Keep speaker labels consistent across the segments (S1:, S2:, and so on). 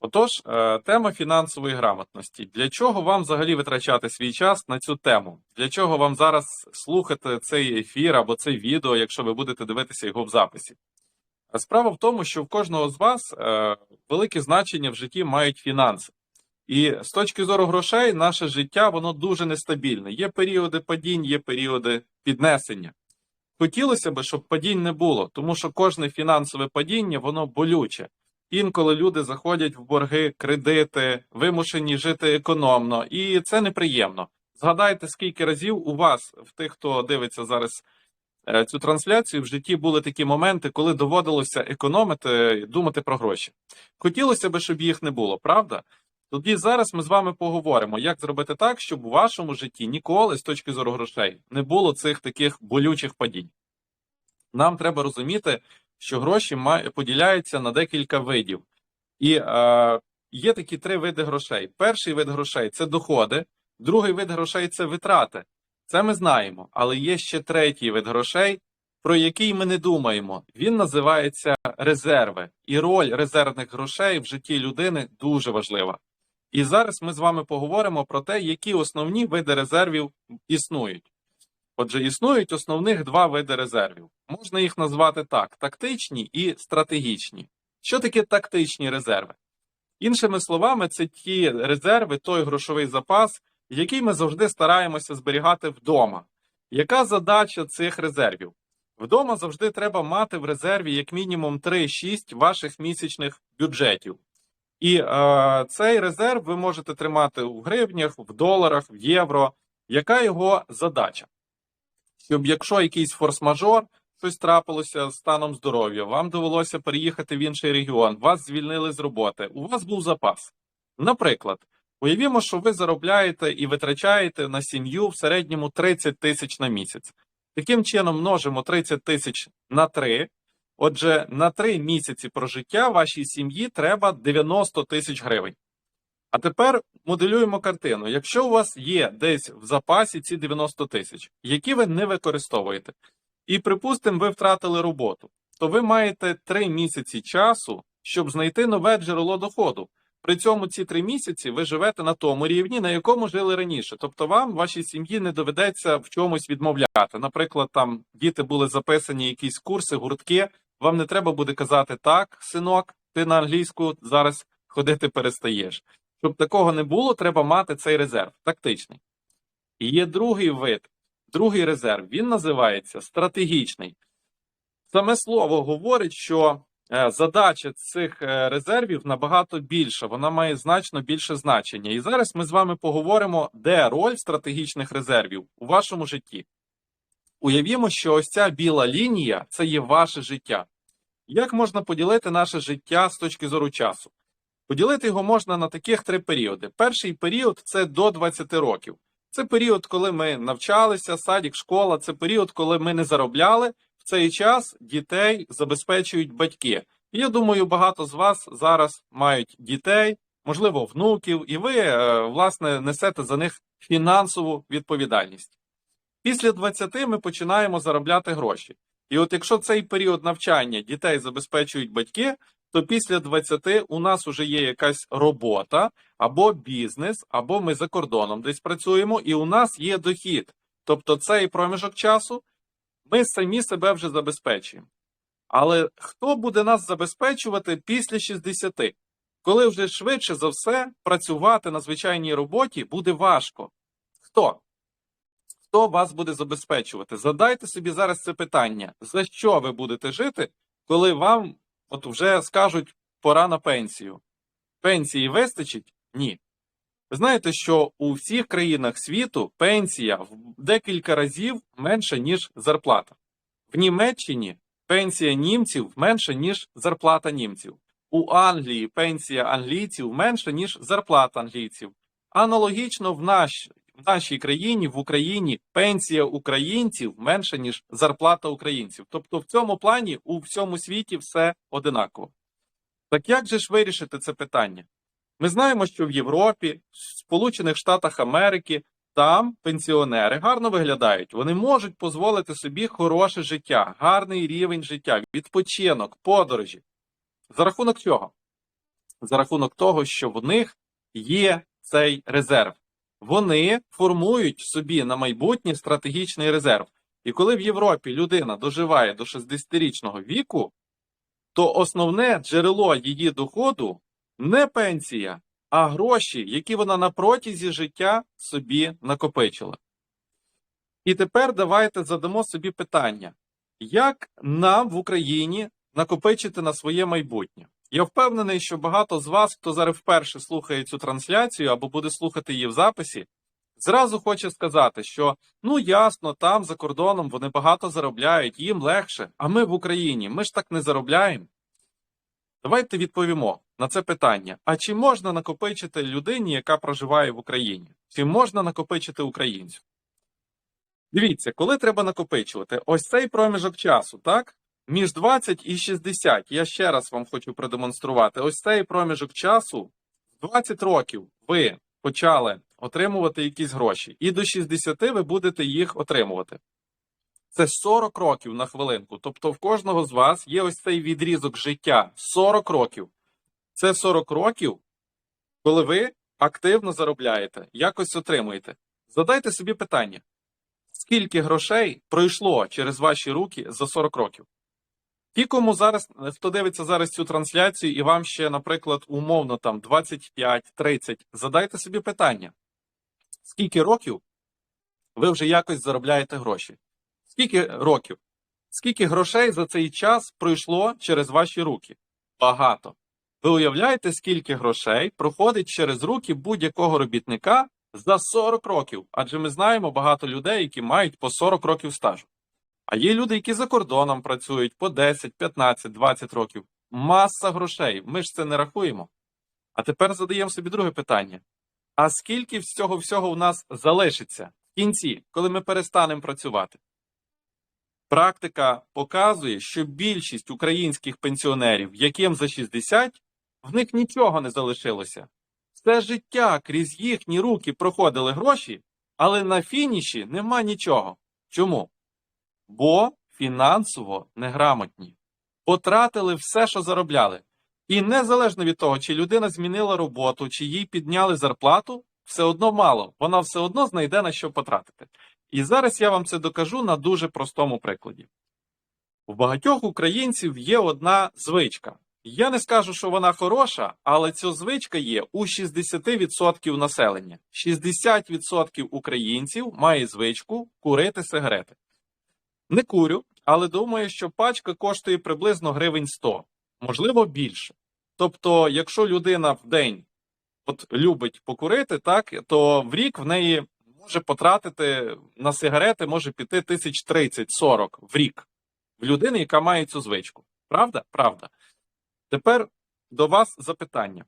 S1: Отож, е, тема фінансової грамотності. Для чого вам взагалі витрачати свій час на цю тему? Для чого вам зараз слухати цей ефір або це відео, якщо ви будете дивитися його в записі? А Справа в тому, що в кожного з вас е, велике значення в житті мають фінанси. І з точки зору грошей, наше життя воно дуже нестабільне. Є періоди падінь, є періоди піднесення. Хотілося б, щоб падінь не було, тому що кожне фінансове падіння воно болюче. Інколи люди заходять в борги, кредити, вимушені жити економно, і це неприємно. Згадайте, скільки разів у вас, в тих, хто дивиться зараз е, цю трансляцію, в житті були такі моменти, коли доводилося економити, думати про гроші. Хотілося б, щоб їх не було, правда? Тоді зараз ми з вами поговоримо, як зробити так, щоб у вашому житті ніколи з точки зору грошей не було цих таких болючих падінь. Нам треба розуміти, що гроші поділяються на декілька видів. І е, є такі три види грошей. Перший вид грошей це доходи, другий вид грошей це витрати. Це ми знаємо, але є ще третій вид грошей, про який ми не думаємо. Він називається резерви. І роль резервних грошей в житті людини дуже важлива. І зараз ми з вами поговоримо про те, які основні види резервів існують. Отже, існують основних два види резервів. Можна їх назвати так: тактичні і стратегічні. Що таке тактичні резерви? Іншими словами, це ті резерви, той грошовий запас, який ми завжди стараємося зберігати вдома. Яка задача цих резервів? Вдома завжди треба мати в резерві як мінімум 3-6 ваших місячних бюджетів. І е, цей резерв ви можете тримати у гривнях, в доларах, в євро. Яка його задача? Щоб якщо якийсь форс-мажор, щось трапилося з станом здоров'я, вам довелося переїхати в інший регіон, вас звільнили з роботи, у вас був запас. Наприклад, уявімо, що ви заробляєте і витрачаєте на сім'ю в середньому 30 тисяч на місяць. Таким чином множимо 30 тисяч на 3. Отже, на 3 місяці прожиття вашій сім'ї треба 90 тисяч гривень. А тепер моделюємо картину. Якщо у вас є десь в запасі ці 90 тисяч, які ви не використовуєте, і припустимо, ви втратили роботу, то ви маєте 3 місяці часу, щоб знайти нове джерело доходу. При цьому ці 3 місяці ви живете на тому рівні, на якому жили раніше. Тобто вам, вашій сім'ї, не доведеться в чомусь відмовляти. Наприклад, там діти були записані якісь курси, гуртки. Вам не треба буде казати так, синок, ти на англійську зараз ходити перестаєш. Щоб такого не було, треба мати цей резерв тактичний. І є другий вид, другий резерв. Він називається стратегічний. Саме слово говорить, що е, задача цих е, резервів набагато більша, вона має значно більше значення. І зараз ми з вами поговоримо, де роль стратегічних резервів у вашому житті. Уявімо, що ось ця біла лінія це є ваше життя. Як можна поділити наше життя з точки зору часу? Поділити його можна на таких три періоди. Перший період це до 20 років. Це період, коли ми навчалися, садік, школа, це період, коли ми не заробляли. В цей час дітей забезпечують батьки. І я думаю, багато з вас зараз мають дітей, можливо, внуків, і ви, е, власне, несете за них фінансову відповідальність. Після 20 ми починаємо заробляти гроші. І от якщо цей період навчання дітей забезпечують батьки, то після 20 у нас вже є якась робота або бізнес, або ми за кордоном десь працюємо, і у нас є дохід. Тобто цей проміжок часу ми самі себе вже забезпечуємо. Але хто буде нас забезпечувати після 60? Коли вже швидше за все працювати на звичайній роботі буде важко. Хто? Хто вас буде забезпечувати? Задайте собі зараз це питання: за що ви будете жити, коли вам от вже скажуть пора на пенсію? Пенсії вистачить? Ні. Ви знаєте, що у всіх країнах світу пенсія в декілька разів менша, ніж зарплата. В Німеччині пенсія німців менша, ніж зарплата німців. У Англії пенсія англійців менша, ніж зарплата англійців. Аналогічно в, наш, в нашій країні, в Україні, пенсія українців менша, ніж зарплата українців. Тобто в цьому плані у всьому світі все одинаково. Так як же ж вирішити це питання? Ми знаємо, що в Європі, в Сполучених Штатах Америки, там пенсіонери гарно виглядають. Вони можуть дозволити собі хороше життя, гарний рівень життя, відпочинок, подорожі. За рахунок чого? за рахунок того, що в них є цей резерв. Вони формують собі на майбутнє стратегічний резерв. І коли в Європі людина доживає до 60-річного віку, то основне джерело її доходу не пенсія, а гроші, які вона на протязі життя собі накопичила. І тепер давайте задамо собі питання, як нам в Україні накопичити на своє майбутнє? Я впевнений, що багато з вас, хто зараз вперше слухає цю трансляцію або буде слухати її в записі, зразу хоче сказати, що ну ясно, там за кордоном вони багато заробляють, їм легше, а ми в Україні, ми ж так не заробляємо. Давайте відповімо на це питання: а чи можна накопичити людині, яка проживає в Україні? Чи можна накопичити українцю? Дивіться, коли треба накопичувати, ось цей проміжок часу, так? Між 20 і 60. Я ще раз вам хочу продемонструвати. Ось цей проміжок часу, 20 років ви почали отримувати якісь гроші, і до 60 ви будете їх отримувати. Це 40 років на хвилинку. Тобто в кожного з вас є ось цей відрізок життя 40 років. Це 40 років, коли ви активно заробляєте, якось отримуєте. Задайте собі питання: скільки грошей пройшло через ваші руки за 40 років? Ті, кому зараз, хто дивиться зараз цю трансляцію, і вам ще, наприклад, умовно там 25-30, задайте собі питання: скільки років ви вже якось заробляєте гроші? Скільки років? Скільки грошей за цей час пройшло через ваші руки? Багато. Ви уявляєте, скільки грошей проходить через руки будь-якого робітника за 40 років? Адже ми знаємо багато людей, які мають по 40 років стажу. А є люди, які за кордоном працюють по 10, 15, 20 років. Маса грошей. Ми ж це не рахуємо. А тепер задаємо собі друге питання: а скільки з цього всього у нас залишиться в кінці, коли ми перестанемо працювати? Практика показує, що більшість українських пенсіонерів, яким за 60, в них нічого не залишилося. Все життя крізь їхні руки проходили гроші, але на фініші нема нічого. Чому? Бо фінансово неграмотні. Потратили все, що заробляли. І незалежно від того, чи людина змінила роботу, чи їй підняли зарплату, все одно мало, вона все одно знайде на що потратити. І зараз я вам це докажу на дуже простому прикладі. У багатьох українців є одна звичка. Я не скажу, що вона хороша, але ця звичка є у 60% населення. 60% українців має звичку курити сигарети. Не курю, але думаю, що пачка коштує приблизно гривень 100, можливо, більше. Тобто, якщо людина в день от любить покурити, так то в рік в неї може потратити на сигарети, може піти тисяч 30-40 в рік в людини, яка має цю звичку. Правда? Правда. Тепер до вас запитання.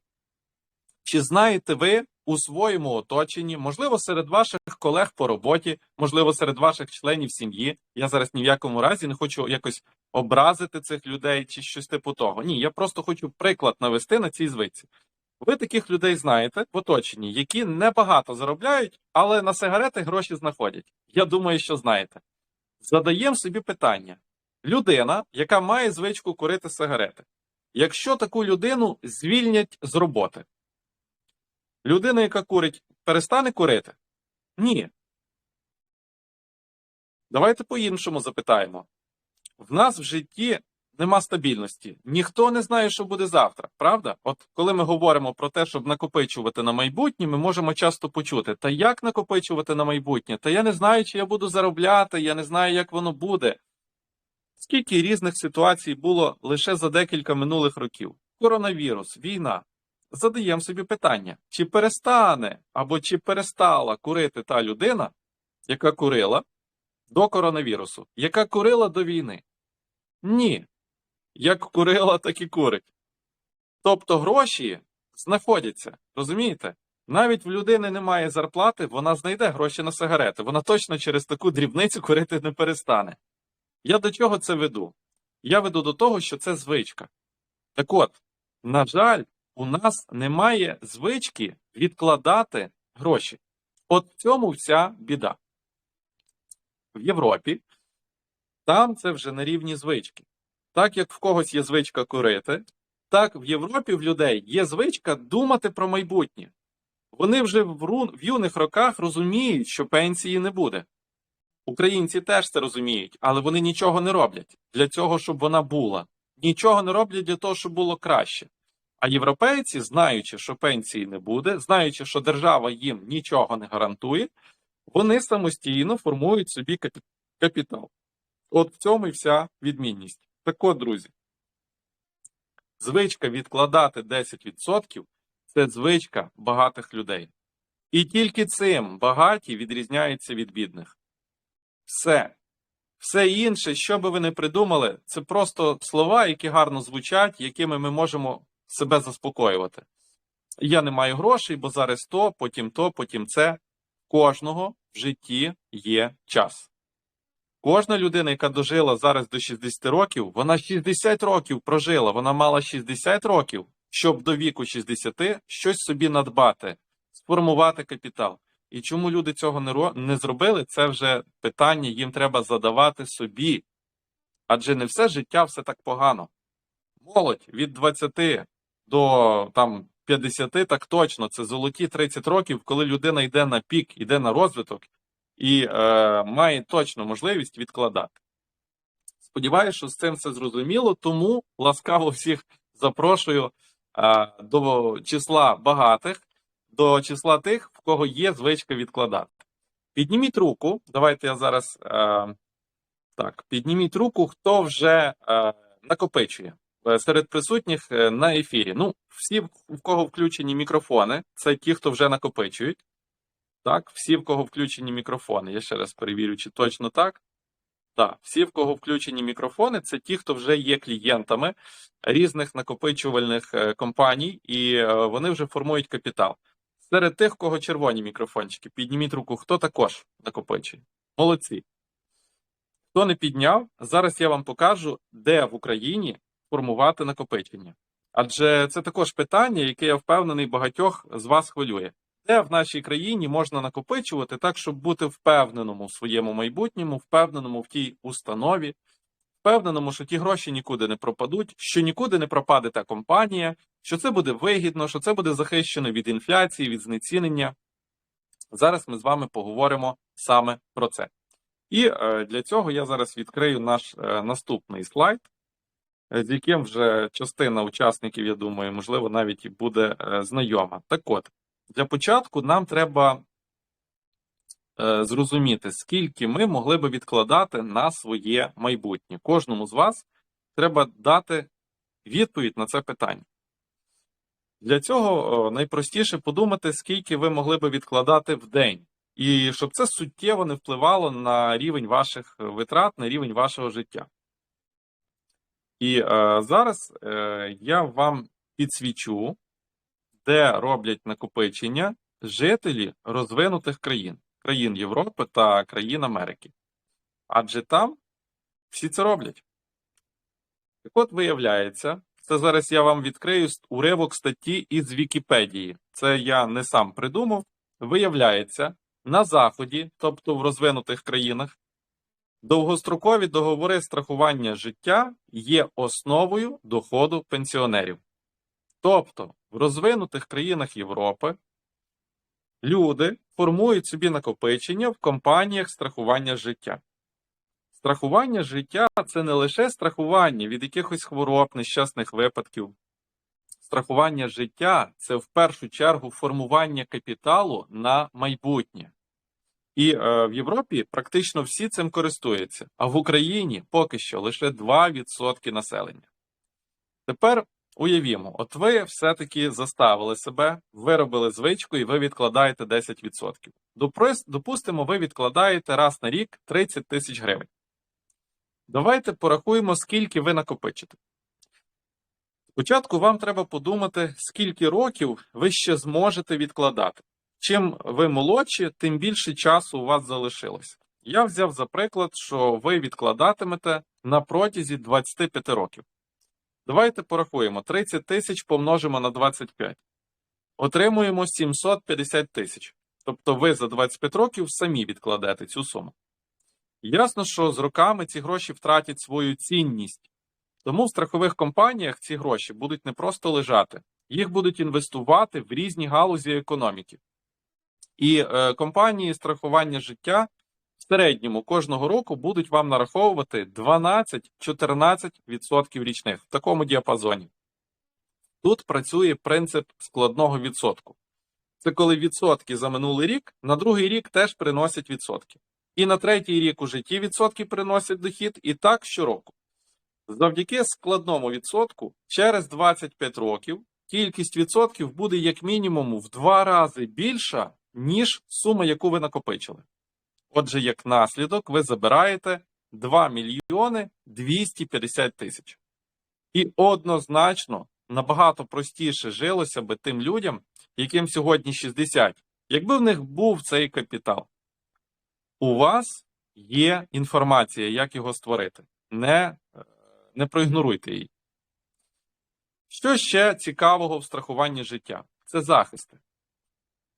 S1: Чи знаєте ви у своєму оточенні, можливо, серед ваших колег по роботі, можливо, серед ваших членів сім'ї? Я зараз ні в якому разі не хочу якось образити цих людей чи щось типу того. Ні, я просто хочу приклад навести на цій звичці. Ви таких людей знаєте в оточенні, які небагато заробляють, але на сигарети гроші знаходять. Я думаю, що знаєте. Задаємо собі питання: людина, яка має звичку курити сигарети, якщо таку людину звільнять з роботи, людина, яка курить, перестане курити? Ні. Давайте по-іншому запитаємо. В нас в житті нема стабільності. Ніхто не знає, що буде завтра, правда? От коли ми говоримо про те, щоб накопичувати на майбутнє, ми можемо часто почути: та як накопичувати на майбутнє? Та я не знаю, чи я буду заробляти, я не знаю, як воно буде. Скільки різних ситуацій було лише за декілька минулих років: коронавірус, війна. Задаємо собі питання: чи перестане або чи перестала курити та людина, яка курила до коронавірусу, яка курила до війни? Ні. Як курила, так і курить. Тобто гроші знаходяться, розумієте? Навіть в людини немає зарплати, вона знайде гроші на сигарети. Вона точно через таку дрібницю курити не перестане. Я до чого це веду? Я веду до того, що це звичка. Так от, на жаль, у нас немає звички відкладати гроші. От в цьому вся біда. В Європі там це вже на рівні звички. Так як в когось є звичка курити, Так, в Європі в людей є звичка думати про майбутнє. Вони вже в, ру- в юних роках розуміють, що пенсії не буде. Українці теж це розуміють, але вони нічого не роблять для цього, щоб вона була. Нічого не роблять для того, щоб було краще. А європейці, знаючи, що пенсії не буде, знаючи, що держава їм нічого не гарантує, вони самостійно формують собі капітал. От в цьому і вся відмінність. Так от, друзі, звичка відкладати 10% це звичка багатих людей. І тільки цим багаті відрізняються від бідних. Все. Все інше, що би ви не придумали, це просто слова, які гарно звучать, якими ми можемо себе заспокоювати. Я не маю грошей, бо зараз то, потім то, потім це. Кожного в житті є час. Кожна людина, яка дожила зараз до 60 років, вона 60 років прожила, вона мала 60 років, щоб до віку 60 щось собі надбати, сформувати капітал. І чому люди цього не, не зробили, це вже питання їм треба задавати собі. Адже не все життя все так погано. Молодь від 20 до там, 50, так точно, це золоті 30 років, коли людина йде на пік, йде на розвиток і е, має точно можливість відкладати. Сподіваюся, що з цим все зрозуміло, тому ласкаво всіх запрошую е, до числа багатих, до числа тих, в кого є звичка відкладати. Підніміть руку. Давайте я зараз е, так, підніміть руку, хто вже е, накопичує серед присутніх е, на ефірі. Ну, всі, в кого включені мікрофони, це ті, хто вже накопичують. Так, всі, в кого включені мікрофони. Я ще раз перевірю, чи точно так. Так, всі, в кого включені мікрофони, це ті, хто вже є клієнтами різних накопичувальних е, компаній, і е, вони вже формують капітал. Серед тих, в кого червоні мікрофончики, підніміть руку, хто також накопичує. Молодці. Хто не підняв, зараз я вам покажу, де в Україні формувати накопичення. Адже це також питання, яке я впевнений багатьох з вас хвилює. Де в нашій країні можна накопичувати так, щоб бути впевненому в своєму майбутньому, впевненому в тій установі, впевненому, що ті гроші нікуди не пропадуть, що нікуди не пропаде та компанія, що це буде вигідно, що це буде захищено від інфляції, від знецінення. Зараз ми з вами поговоримо саме про це. І е, для цього я зараз відкрию наш е, наступний слайд, з яким вже частина учасників, я думаю, можливо, навіть і буде е, знайома. Так от, для початку нам треба е, зрозуміти, скільки ми могли би відкладати на своє майбутнє. Кожному з вас треба дати відповідь на це питання. Для цього е, найпростіше подумати, скільки ви могли би відкладати в день, і щоб це суттєво не впливало на рівень ваших витрат, на рівень вашого життя. І е, зараз е, я вам підсвічу, де роблять накопичення жителі розвинутих країн, країн Європи та країн Америки. Адже там всі це роблять. Так от виявляється, це зараз я вам відкрию уривок статті із Вікіпедії. Це я не сам придумав. Виявляється, на Заході, тобто в розвинутих країнах, довгострокові договори страхування життя є основою доходу пенсіонерів. Тобто, в розвинутих країнах Європи люди формують собі накопичення в компаніях страхування життя. Страхування життя це не лише страхування від якихось хвороб, нещасних випадків. Страхування життя це в першу чергу формування капіталу на майбутнє. І е, в Європі практично всі цим користуються, а в Україні поки що лише 2% населення. Тепер уявімо, от ви все-таки заставили себе, виробили звичку і ви відкладаєте 10%. Доприс- Допустимо, ви відкладаєте раз на рік 30 тисяч гривень. Давайте порахуємо, скільки ви накопичите. Спочатку вам треба подумати, скільки років ви ще зможете відкладати. Чим ви молодші, тим більше часу у вас залишилось. Я взяв за приклад, що ви відкладатимете на протязі 25 років. Давайте порахуємо: 30 тисяч помножимо на 25. Отримуємо 750 тисяч. Тобто ви за 25 років самі відкладете цю суму. Ясно, що з роками ці гроші втратять свою цінність. Тому в страхових компаніях ці гроші будуть не просто лежати, їх будуть інвестувати в різні галузі економіки. І е, компанії страхування життя в середньому кожного року будуть вам нараховувати 12-14% річних в такому діапазоні. Тут працює принцип складного відсотку. Це коли відсотки за минулий рік на другий рік теж приносять відсотки. І на третій рік уже ті відсотки приносять дохід, і так щороку. Завдяки складному відсотку, через 25 років кількість відсотків буде як мінімум в два рази більша, ніж сума, яку ви накопичили. Отже, як наслідок, ви забираєте 2 мільйони 250 тисяч. І однозначно набагато простіше жилося би тим людям, яким сьогодні 60, якби в них був цей капітал. У вас є інформація, як його створити. Не, е, не проігноруйте її. Що ще цікавого в страхуванні життя? Це захисти.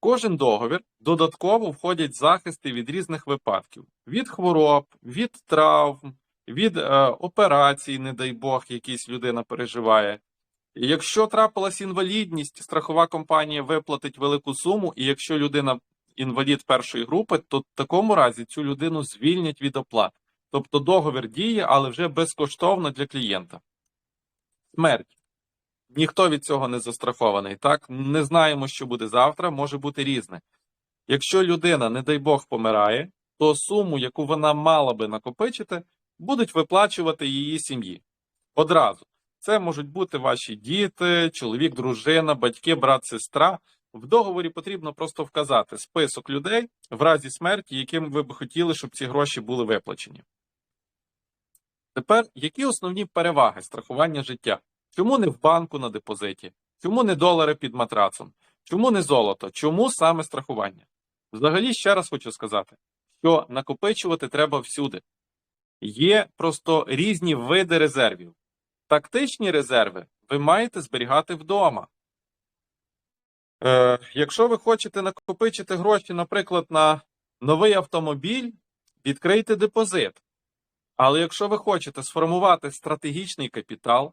S1: Кожен договір додатково входять захисти від різних випадків: від хвороб, від травм, від е, операцій, не дай Бог, якісь людина переживає. Якщо трапилась інвалідність, страхова компанія виплатить велику суму, і якщо людина інвалід першої групи, то в такому разі цю людину звільнять від оплат. Тобто договір діє, але вже безкоштовно для клієнта. Смерть. Ніхто від цього не застрахований. Так, не знаємо, що буде завтра, може бути різне. Якщо людина, не дай Бог, помирає, то суму, яку вона мала би накопичити, будуть виплачувати її сім'ї. Одразу. Це можуть бути ваші діти, чоловік, дружина, батьки, брат, сестра. В договорі потрібно просто вказати список людей в разі смерті, яким ви б хотіли, щоб ці гроші були виплачені. Тепер, які основні переваги страхування життя? Чому не в банку на депозиті? Чому не долари під матрацом? Чому не золото? Чому саме страхування? Взагалі, ще раз хочу сказати, що накопичувати треба всюди. Є просто різні види резервів. Тактичні резерви ви маєте зберігати вдома. Е, якщо ви хочете накопичити гроші, наприклад, на новий автомобіль, відкрийте депозит. Але якщо ви хочете сформувати стратегічний капітал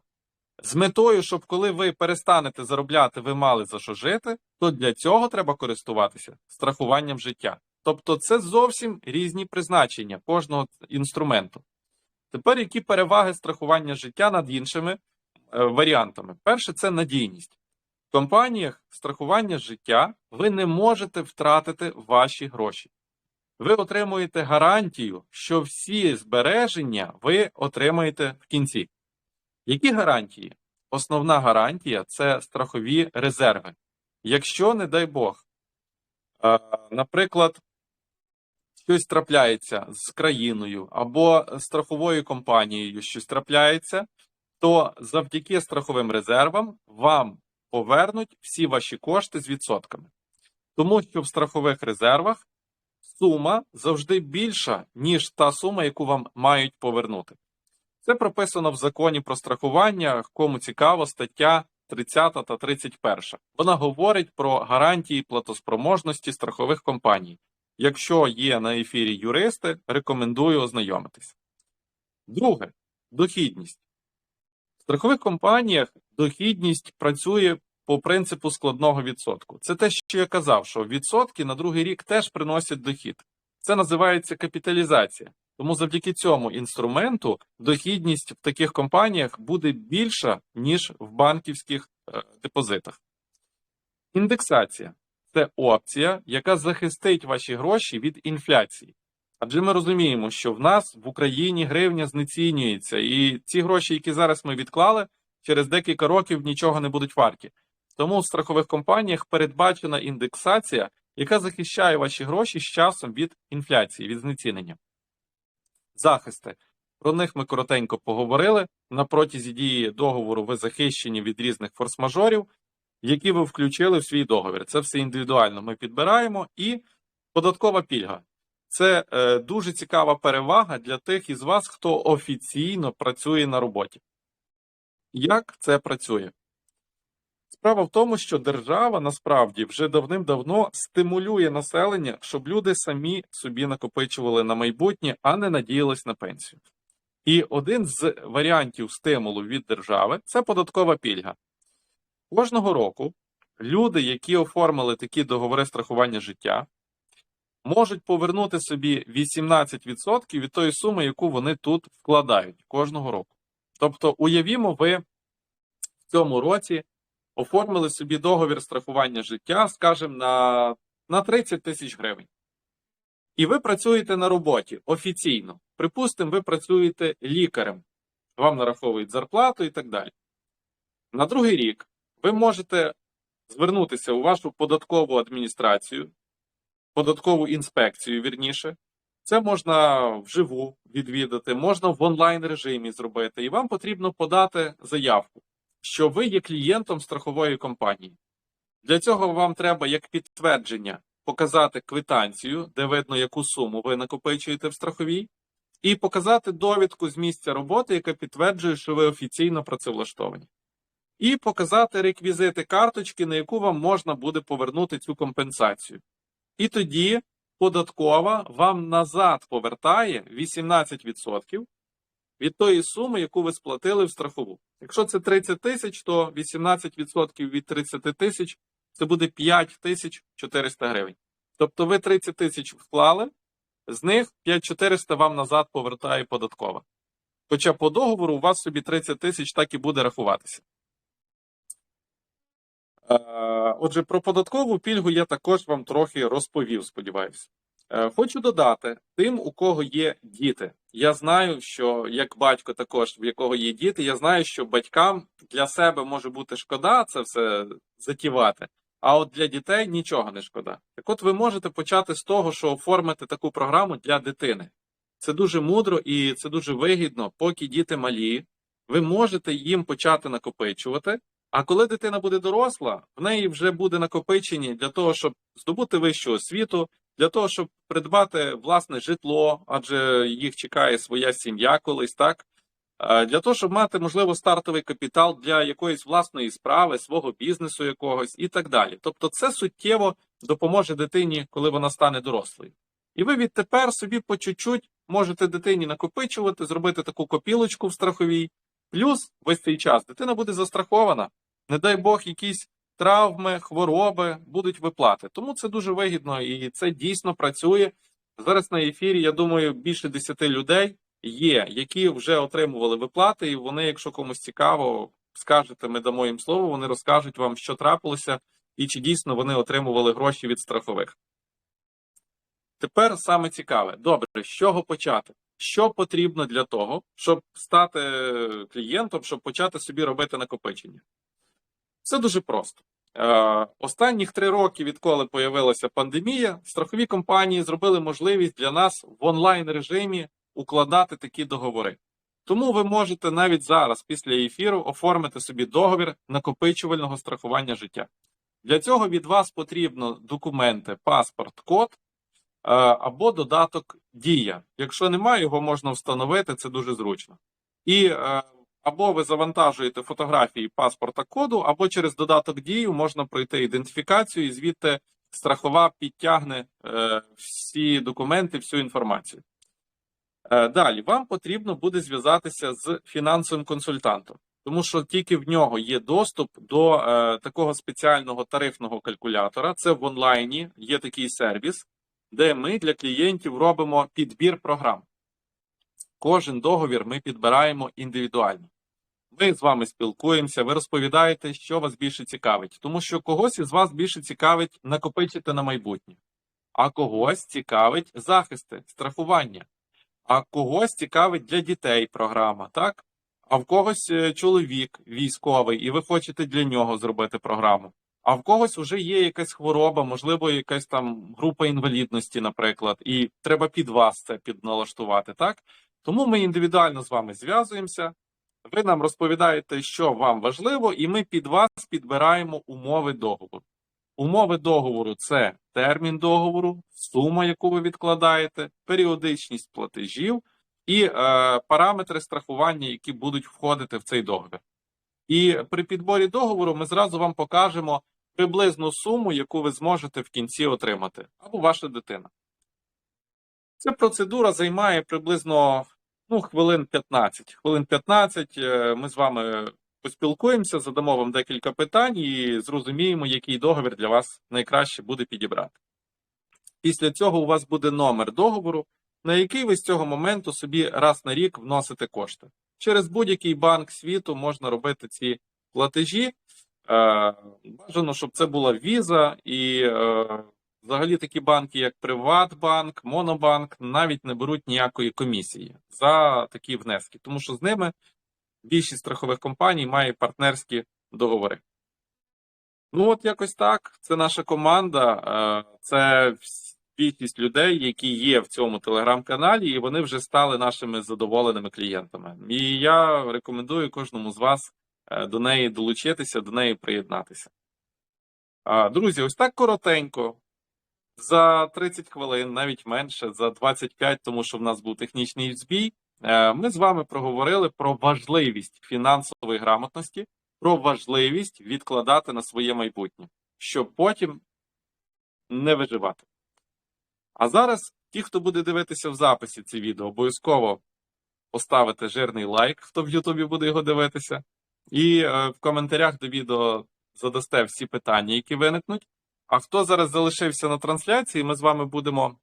S1: з метою, щоб коли ви перестанете заробляти, ви мали за що жити, то для цього треба користуватися страхуванням життя. Тобто це зовсім різні призначення кожного інструменту. Тепер які переваги страхування життя над іншими е, варіантами? Перше, це надійність. В компаніях страхування життя ви не можете втратити ваші гроші. Ви отримуєте гарантію, що всі збереження ви отримаєте в кінці. Які гарантії? Основна гарантія це страхові резерви. Якщо, не дай Бог, наприклад, щось трапляється з країною або страховою компанією щось трапляється, то завдяки страховим резервам вам повернуть всі ваші кошти з відсотками. Тому що в страхових резервах сума завжди більша, ніж та сума, яку вам мають повернути. Це прописано в законі про страхування, кому цікаво, стаття 30 та 31. Вона говорить про гарантії платоспроможності страхових компаній. Якщо є на ефірі юристи, рекомендую ознайомитись. Друге дохідність. В страхових компаніях дохідність працює по принципу складного відсотку. Це те, що я казав, що відсотки на другий рік теж приносять дохід. Це називається капіталізація. Тому завдяки цьому інструменту дохідність в таких компаніях буде більша, ніж в банківських е, депозитах. Індексація це опція, яка захистить ваші гроші від інфляції. Адже ми розуміємо, що в нас в Україні гривня знецінюється, і ці гроші, які зараз ми відклали, через декілька років нічого не будуть варті. Тому в страхових компаніях передбачена індексація, яка захищає ваші гроші з часом від інфляції, від знецінення. Захисти. Про них ми коротенько поговорили. На протязі дії договору ви захищені від різних форс-мажорів, які ви включили в свій договір. Це все індивідуально ми підбираємо. І податкова пільга. Це е, дуже цікава перевага для тих із вас, хто офіційно працює на роботі. Як це працює? Справа в тому, що держава насправді вже давним-давно стимулює населення, щоб люди самі собі накопичували на майбутнє, а не надіялись на пенсію. І один з варіантів стимулу від держави це податкова пільга. Кожного року люди, які оформили такі договори страхування життя, можуть повернути собі 18% від тої суми, яку вони тут вкладають кожного року. Тобто, уявімо, ви в цьому році оформили собі договір страхування життя, скажімо, на, на 30 тисяч гривень. І ви працюєте на роботі офіційно. Припустимо, ви працюєте лікарем, вам нараховують зарплату і так далі. На другий рік ви можете звернутися у вашу податкову адміністрацію, податкову інспекцію, вірніше. Це можна вживу відвідати, можна в онлайн режимі зробити, і вам потрібно подати заявку, що ви є клієнтом страхової компанії. Для цього вам треба як підтвердження показати квитанцію, де видно, яку суму ви накопичуєте в страховій, і показати довідку з місця роботи, яка підтверджує, що ви офіційно працевлаштовані. І показати реквізити карточки, на яку вам можна буде повернути цю компенсацію. І тоді податкова вам назад повертає 18% від тої суми, яку ви сплатили в страхову. Якщо це 30 тисяч, то 18% від 30 тисяч це буде 5400 гривень. Тобто ви 30 тисяч вклали, з них 5400 вам назад повертає податкова. Хоча по договору у вас собі 30 тисяч так і буде рахуватися. Е, Отже, про податкову пільгу я також вам трохи розповів, сподіваюся. Е, Хочу додати тим, у кого є діти. Я знаю, що як батько, також в якого є діти, я знаю, що батькам для себе може бути шкода це все затівати, а от для дітей нічого не шкода. Так от ви можете почати з того, що оформити таку програму для дитини. Це дуже мудро і це дуже вигідно, поки діти малі, ви можете їм почати накопичувати. А коли дитина буде доросла, в неї вже буде накопичені для того, щоб здобути вищу освіту, для того, щоб придбати власне житло, адже їх чекає своя сім'я колись, так? Для того, щоб мати, можливо, стартовий капітал для якоїсь власної справи, свого бізнесу якогось і так далі. Тобто, це суттєво допоможе дитині, коли вона стане дорослою. І ви відтепер собі по чуть-чуть можете дитині накопичувати, зробити таку копілочку в страховій. Плюс весь цей час дитина буде застрахована. Не дай Бог, якісь травми, хвороби будуть виплати. Тому це дуже вигідно і це дійсно працює. Зараз на ефірі, я думаю, більше 10 людей є, які вже отримували виплати, і вони, якщо комусь цікаво, скажете, ми дамо їм слово, вони розкажуть вам, що трапилося, і чи дійсно вони отримували гроші від страхових. Тепер саме цікаве. Добре, з чого почати? Що потрібно для того, щоб стати клієнтом, щоб почати собі робити накопичення? Все дуже просто. Е, останніх три роки, відколи появилася пандемія, страхові компанії зробили можливість для нас в онлайн режимі укладати такі договори. Тому ви можете навіть зараз, після ефіру, оформити собі договір накопичувального страхування життя. Для цього від вас потрібно документи, паспорт, код е, або додаток Дія. Якщо немає, його можна встановити, це дуже зручно. І е, або ви завантажуєте фотографії паспорта коду, або через додаток дію можна пройти ідентифікацію, і звідти страхова підтягне е, всі документи, всю інформацію. Е, далі вам потрібно буде зв'язатися з фінансовим консультантом, тому що тільки в нього є доступ до е, такого спеціального тарифного калькулятора. Це в онлайні є такий сервіс, де ми для клієнтів робимо підбір програм. Кожен договір ми підбираємо індивідуально. Ми з вами спілкуємося, ви розповідаєте, що вас більше цікавить, тому що когось із вас більше цікавить накопичити на майбутнє, а когось цікавить захисти, страхування, а когось цікавить для дітей програма, так? А в когось е, чоловік військовий, і ви хочете для нього зробити програму. А в когось вже є якась хвороба, можливо, якась там група інвалідності, наприклад, і треба під вас це підналаштувати, так? Тому ми індивідуально з вами зв'язуємося. Ви нам розповідаєте, що вам важливо, і ми під вас підбираємо умови договору. Умови договору це термін договору, сума, яку ви відкладаєте, періодичність платежів і е, параметри страхування, які будуть входити в цей договір. І при підборі договору ми зразу вам покажемо приблизну суму, яку ви зможете в кінці отримати, або ваша дитина. Ця процедура займає приблизно ну, хвилин 15. Хвилин 15 е, ми з вами поспілкуємося, задамо вам декілька питань і зрозуміємо, який договір для вас найкраще буде підібрати. Після цього у вас буде номер договору, на який ви з цього моменту собі раз на рік вносите кошти. Через будь-який банк світу можна робити ці платежі. Е, Бажано, щоб це була віза, і е, взагалі такі банки, як Приватбанк, Монобанк, навіть не беруть ніякої комісії за такі внески, тому що з ними більшість страхових компаній має партнерські договори. Ну, от якось так. Це наша команда, е, це більшість людей, які є в цьому телеграм-каналі, і вони вже стали нашими задоволеними клієнтами. І я рекомендую кожному з вас е, до неї долучитися, до неї приєднатися. Друзі, ось так коротенько. За 30 хвилин, навіть менше, за 25, тому що в нас був технічний збій. е, Ми з вами проговорили про важливість фінансової грамотності, про важливість відкладати на своє майбутнє, щоб потім не виживати. А зараз ті, хто буде дивитися в записі це відео, обов'язково поставите жирний лайк, хто в Ютубі буде його дивитися, і е, в коментарях до відео задасте всі питання, які виникнуть. А хто зараз залишився на трансляції, ми з вами будемо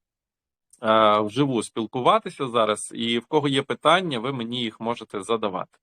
S1: е, вживу спілкуватися зараз. І в кого є питання, ви мені їх можете задавати.